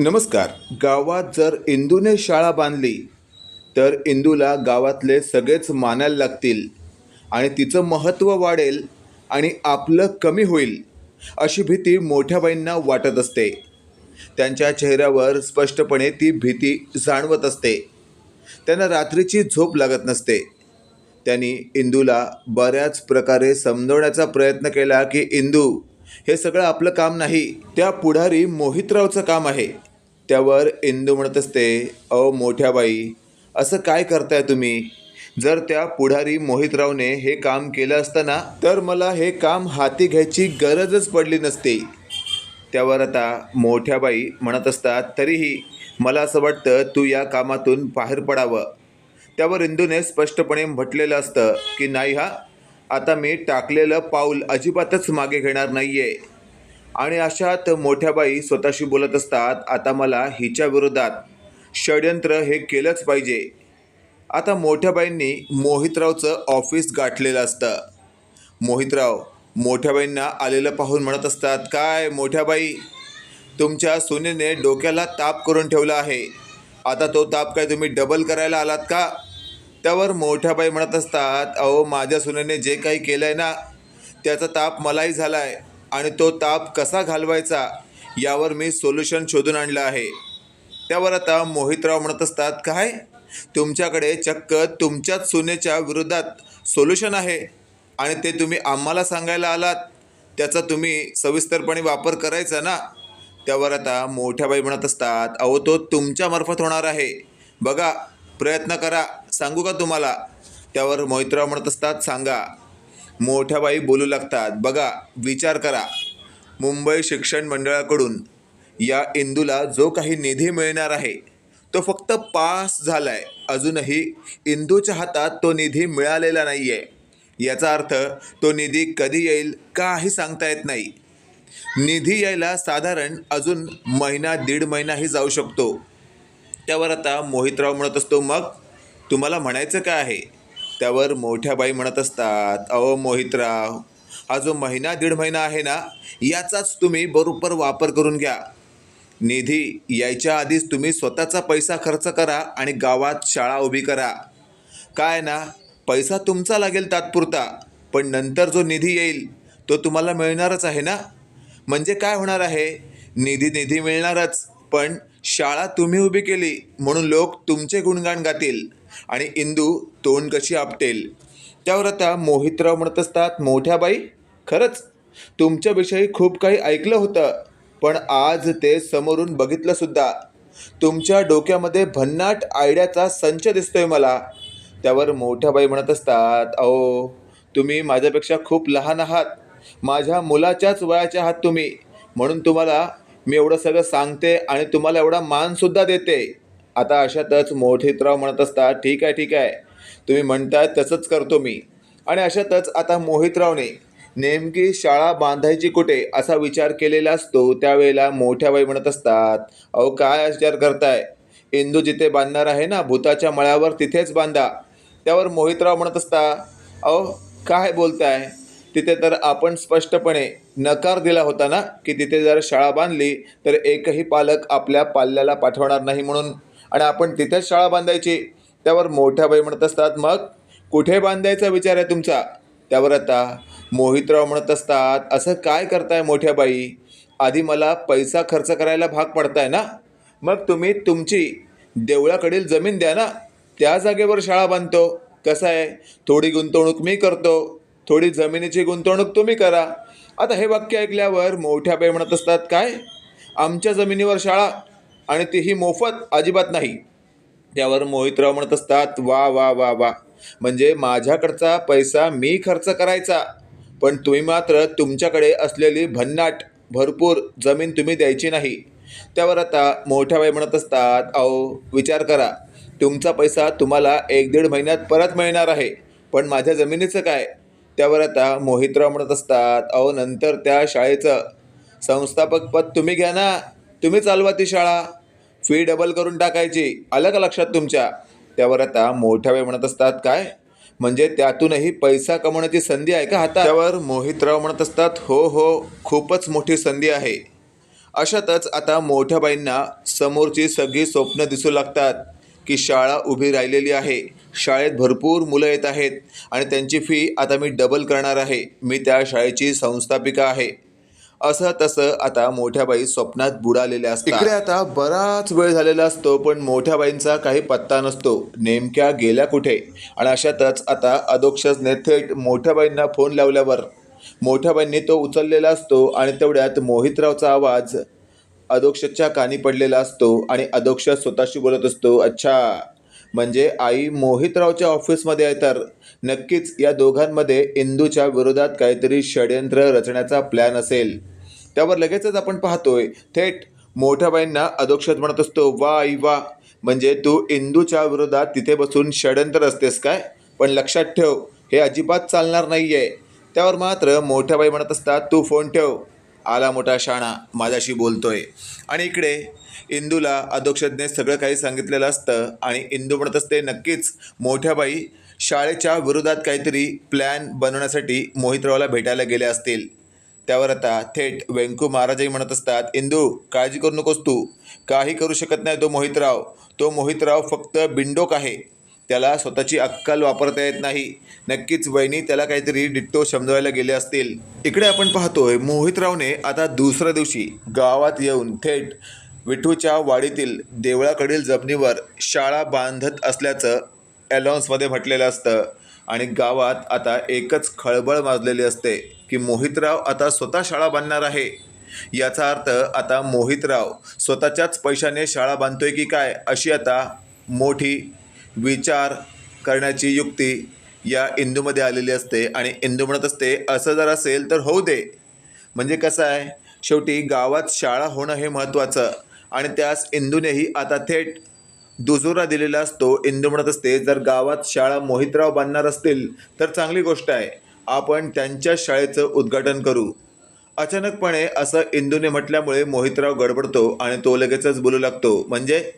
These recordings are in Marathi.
नमस्कार. गावात जर इंदूने शाळा बांधली तर इंदूला गावातले सगळेच मानायला लागतील आणि तिचं महत्त्व वाढेल आणि आपलं कमी होईल अशी भीती मोठ्या बाईंना वाटत असते. त्यांच्या चेहऱ्यावर स्पष्टपणे ती भीती जाणवत असते. त्यांना रात्रीची झोप लागत नसते. त्यांनी इंदूला बऱ्याच प्रकारे समजवण्याचा प्रयत्न केला की इंदू हे सगळं आपलं काम नाही. त्या पुढारी मोहितरावचं काम आहे. त्यावर इंदू म्हणत असते अहो मोठ्या बाई असं काय करताय तुम्ही? जर त्या पुढारी मोहितरावने हे काम केलं असतं ना तर मला हे काम हाती घ्यायची गरजच पडली नसते. त्यावर आता मोठ्या बाई म्हणत असतात तरीही मला असं वाटतं तू या कामातून बाहेर पडावं. त्यावर इंदूने स्पष्टपणे म्हटलेलं असतं की नाही हा आता मी टाकलेलं पाऊल अजिबातच मागे घेणार नाही आहे आणि अशात मोठ्या बाई स्वतःशी बोलत असतात आता मला हिच्या विरोधात षडयंत्र हे केलंच पाहिजे. आता मोठ्या बाईंनी मोहितरावचं ऑफिस गाठलेलं असतं. मोहितराव मोठ्याबाईंना आलेलं पाहून म्हणत असतात काय मोठ्याबाई तुमच्या सुनेने डोक्याला ताप करून ठेवला आहे. आता तो ताप काय तुम्ही डबल करायला आलात का? त्यावर मोठ्याबाई म्हणत असतात अहो माझ्या सुनेने जे काही केलं आहे ना त्याचा ताप मलाही झाला आहे आणि तो ताप कसा घालवायचा यावर मी सोल्युशन शोधून आणलं आहे. त्यावर आता मोहितराव म्हणत असतात काय? तुमच्याकडे चक्क तुमच्याच सुनेच्या विरोधात सोल्युशन आहे आणि ते तुम्ही आम्हाला सांगायला आलात. त्याचा तुम्ही सविस्तरपणे वापर करायचा ना? त्यावर आता मोठ्याबाई म्हणत असतात अहो तो तुमच्यामार्फत होणार आहे. बघा प्रयत्न करा. सांगू का तुम्हाला? त्यावर मोहितराव म्हणत असतात सांगा. मोठ्याबाई बोलू लागतात. बघा विचार करा. मुंबई शिक्षण मंडळाकडून या इंदूला जो काही निधी मिळणार आहे तो फक्त पास झाला आहे अजूनही इंदूच्या हातात तो निधी मिळालेला नाही आहे याचा अर्थ तो निधी कधी येईल काही सांगता येत नाही. निधी यायला साधारण अजून महिना दीड महिनाही जाऊ शकतो. त्यावर आता मोहितराव म्हणत असतो मग तुम्हाला म्हणायचं काय आहे? त्यावर मोठ्या बाई म्हणत असतात अहो मोहितराव हा जो महिना दीड महिना आहे ना याचाच तुम्ही बरोबर वापर करून घ्या. निधी यायच्या आधीच तुम्ही स्वतःचा पैसा खर्च करा आणि गावात शाळा उभी करा. काय ना पैसा तुमचा लागेल तात्पुरता पण नंतर जो निधी येईल तो तुम्हाला मिळणारच आहे ना? म्हणजे काय होणार आहे? निधी निधी मिळणारच पण शाळा तुम्ही उभी केली म्हणून लोक तुमचे गुणगान गातील. आणि इंदू तोंड कशी आपटेल? त्यावर आता मोहितराव म्हणत असतात मोठ्या बाई खरंच? तुमच्याविषयी खूप काही ऐकलं होतं पण आज ते समोरून बघितलं सुद्धा. तुमच्या डोक्यामध्ये भन्नाट आयडियाचा संच दिसतोय मला. त्यावर मोठ्या बाई म्हणत असतात अहो तुम्ही माझ्यापेक्षा खूप लहान आहात. माझ्या मुलाच्याच वयाच्या आहात तुम्ही. म्हणून तुम्हाला मी एवढं सगळं सांगते आणि तुम्हाला एवढा मानसुद्धा देते. आता अशातच मोठीतराव म्हणत असतात ठीक आहे ठीक आहे. तुम्ही म्हणताय तसंच करतो मी. आणि अशातच आता मोहितरावने नेमकी शाळा बांधायची कुठे? असा विचार केलेला असतो. त्यावेळेला मोठ्या बाई म्हणत असतात अहो काय विचार करताय? इंदू जिथे बांधणार आहे ना भूताच्या मळ्यावर तिथेच बांधा. त्यावर मोहितराव म्हणत असता अहो काय बोलताय? तिथे तर आपण स्पष्टपणे नकार दिला होता ना की तिथे जर शाळा बांधली तर एकही पालक आपल्या पाल्याला पाठवणार नाही म्हणून. आणि आपण तिथेच शाळा बांधायची. त्यावर मोठ्या बाई म्हणत असतात मग कुठे बांधायचा विचार आहे तुमचा? त्यावर आता मोहितराव म्हणत असतात असं काय करताय मोठ्या बाई? आधी मला पैसा खर्च करायला भाग पडताय ना? मग तुम्ही तुमची देवळाकडील जमीन द्या ना? त्या जागेवर शाळा बांधतो. कसं आहे? थोडी गुंतवणूक मी करतो. थोडी जमिनीची गुंतवणूक तुम्ही करा. आता हे वाक्य ऐकल्यावर मोठ्या बाई म्हणत असतात काय? आमच्या जमिनीवर शाळा आणि तीही मोफत अजिबात नाही. त्यावर मोहितराव म्हणत असतात वा वा वा वा. म्हणजे माझ्याकडचा पैसा मी खर्च करायचा. पण तुम्ही मात्र तुमच्याकडे असलेली भन्नाट भरपूर जमीन तुम्ही द्यायची नाही. त्यावर आता मोठ्या बाई म्हणत असतात अहो विचार करा. तुमचा पैसा तुम्हाला एक दीड महिन्यात परत मिळणार आहे. पण माझ्या जमिनीचं काय? त्यावर आता मोहितराव म्हणत असतात अहो नंतर त्या शाळेचं संस्थापक पद तुम्ही घ्या ना. तुम्ही चालवा ती शाळा. फी डबल करून टाकायची. अलग लक्षात तुमच्या? त्यावर आता मोठ्या वेळ म्हणत असतात काय? म्हणजे त्यातूनही पैसा कमवण्याची संधी आहे का हातावर त्यावर मोहितराव म्हणत असतात हो हो खूपच मोठी संधी आहे. अशातच आता मोठ्या बाईंना समोरची सगळी स्वप्न दिसू लागतात की शाळा उभी राहिलेली आहे. शाळेत भरपूर मुलं येत आहेत आणि त्यांची फी आता मी डबल करणार आहे. मी त्या शाळेची संस्थापिका आहे. असं तसं आता मोठ्या बाई स्वप्नात बुडालेल्या असतात. इकडे आता बराच वेळ झालेला असतो पण मोठ्या बाईंचा काही पत्ता नसतो. नेमक्या गेल्या कुठे? आणि अशातच आता अधोक्षसने थेट मोठ्या बाईंना फोन लावल्यावर मोठ्या बाईंनी तो उचललेला असतो आणि तेवढ्यात मोहितरावचा आवाज अधोक्षच्या कानी पडलेला असतो आणि अधोक्ष स्वतःशी बोलत असतो अच्छा म्हणजे आई मोहितरावच्या ऑफिसमध्ये आहे तर नक्कीच या दोघांमध्ये इंदूच्या विरोधात काहीतरी षडयंत्र रचण्याचा प्लॅन असेल. त्यावर लगेचच आपण पाहतोय थेट मोठ्या बाईंना अधोक्षत म्हणत असतो वा आई वा. म्हणजे तू इंदूच्या विरोधात तिथे बसून षडयंत्र असतेस काय? पण लक्षात ठेव हे अजिबात चालणार नाही आहे त्यावर मात्र मोठ्या बाई म्हणत असतात तू फोन ठेव. आला मोठा शाणा माझ्याशी बोलतोय. आणि इकडे इंदूला अधोक्षज्ञे सगळं काही सांगितलेलं असतं आणि इंदू म्हणत असते नक्कीच मोठ्या बाई शाळेच्या विरोधात काहीतरी प्लॅन बनवण्यासाठी मोहितरावला भेटायला गेले असतील. त्यावर आता थेट व्यंकू महाराजही म्हणत असतात इंदू काळजी करू नकोस तू. काही करू शकत नाही तो मोहितराव. तो मोहितराव फक्त बिंडोक आहे. त्याला स्वतःची अक्कल वापरता येत नाही. नक्कीच वहिनी त्याला काहीतरी डिट्टो समजवायला गेले असतील. इकडे आपण पाहतोय मोहितरावने आता दुसऱ्या दिवशी गावात येऊन थेट विठूच्या वाडीतील देवळाकडील जमिनीवर शाळा बांधत असल्याचं ॲलॉन्समध्ये म्हटलेलं असतं. आणि गावात आता एकच खळबळ माजलेली असते की मोहितराव आता स्वतः शाळा बांधणार आहे. याचा अर्थ आता मोहितराव स्वतःच्याच पैशाने शाळा बांधतोय की काय अशी आता मोठी विचार करण्याची युक्ती या इंदूमध्ये आलेली असते. आणि इंदू म्हणत असते असं जर असेल तर होऊ दे. म्हणजे कसं आहे शेवटी गावात शाळा होणं हे महत्त्वाचं. आणि त्यास इंदूनेही आता थेट दुजोरा दिलेला असतो. इंदू म्हणत असते जर गावात शाळा मोहितराव बांधणार असतील तर चांगली गोष्ट आहे. आपण त्यांच्या शाळेचं उद्घाटन करू. अचानकपणे असं इंदूने म्हटल्यामुळे मोहितराव गडबडतो आणि तो लगेचच बोलू लागतो. म्हणजे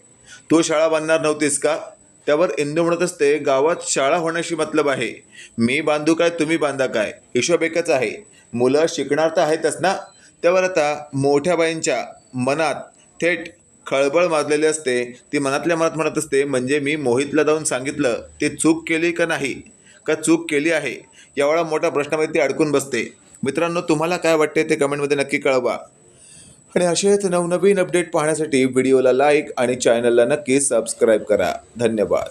तू शाळा बांधणार नव्हतीस का? त्यावर इंदू म्हणत असते गावात शाळा होण्याशी मतलब आहे. मी बांधू काय तुम्ही बांधा काय? हिशोब एकच आहे. मुलं शिकणार तर आहेतच ना? त्यावर आता मोठ्या बाईंच्या मनात थेट खळबळ माजलेली असते ती मनातल्या मनात म्हणत असते म्हणजे मी मोहितला जाऊन सांगितलं ती चूक केली का नाही? का चूक केली आहे? एवढा मोठा प्रश्नामध्ये ती अडकून बसते. मित्रांनो तुम्हाला काय वाटते ते कमेंटमध्ये नक्की कळवा. आणि असेच नवनवीन अपडेट पाहण्यासाठी व्हिडिओला लाईक आणि चॅनलला नक्की सबस्क्राईब करा. धन्यवाद.